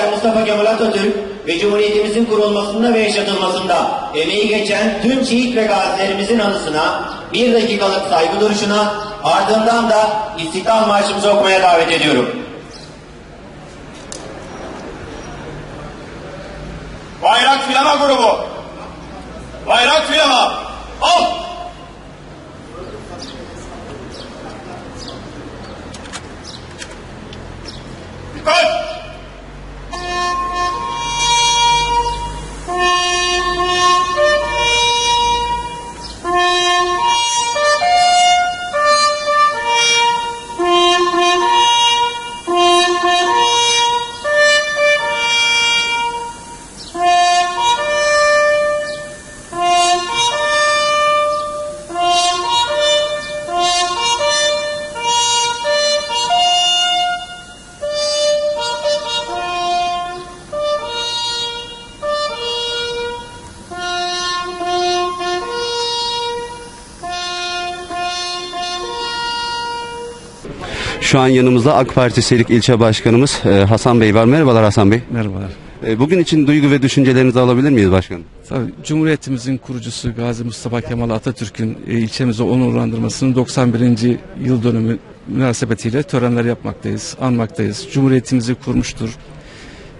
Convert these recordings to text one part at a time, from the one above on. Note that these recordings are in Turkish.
lider Mustafa Kemal Atatürk ve Cumhuriyetimizin kurulmasında ve yaşatılmasında emeği geçen tüm şehit ve gazilerimizin anısına bir dakikalık saygı duruşuna ardından da İstiklal Marşımızı okumaya davet ediyorum. Bayrak filama grubu. Bayrak filama. Al. Dikkat. Şu an yanımızda AK Parti Selik İlçe Başkanımız e, Hasan Bey var. Merhabalar Hasan Bey. Merhabalar. E, Bugün için duygu ve düşüncelerinizi alabilir miyiz başkanım? Tabii Cumhuriyetimizin kurucusu Gazi Mustafa Kemal Atatürk'ün e, ilçemizi onurlandırmasının 91. yıl dönümü münasebetiyle törenler yapmaktayız, anmaktayız. Cumhuriyetimizi kurmuştur.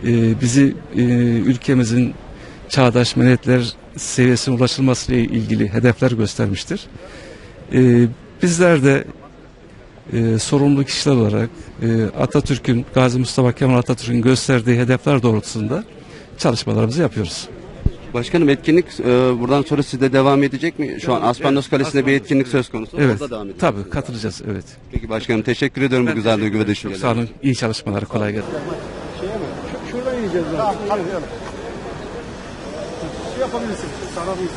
E, bizi e, ülkemizin çağdaş medeniyetler seviyesine ulaşılmasıyla ilgili hedefler göstermiştir. E, bizler de e, sorumlu kişiler olarak e, Atatürk'ün, Gazi Mustafa Kemal Atatürk'ün gösterdiği hedefler doğrultusunda çalışmalarımızı yapıyoruz. Başkanım etkinlik e, buradan sonra sizde devam edecek mi? Şu an Aspandos Kalesi'nde bir etkinlik söz konusu. Evet. Orada devam edecek. Tabii katılacağız. Evet. Peki başkanım teşekkür ediyorum bu güzel duygu ve Çok düşünceler. sağ olun. İyi çalışmalar. Kolay gelsin. Şuradan yiyeceğiz zaten. Hadi gel. Şey yapabilirsin. Sarabilirsin.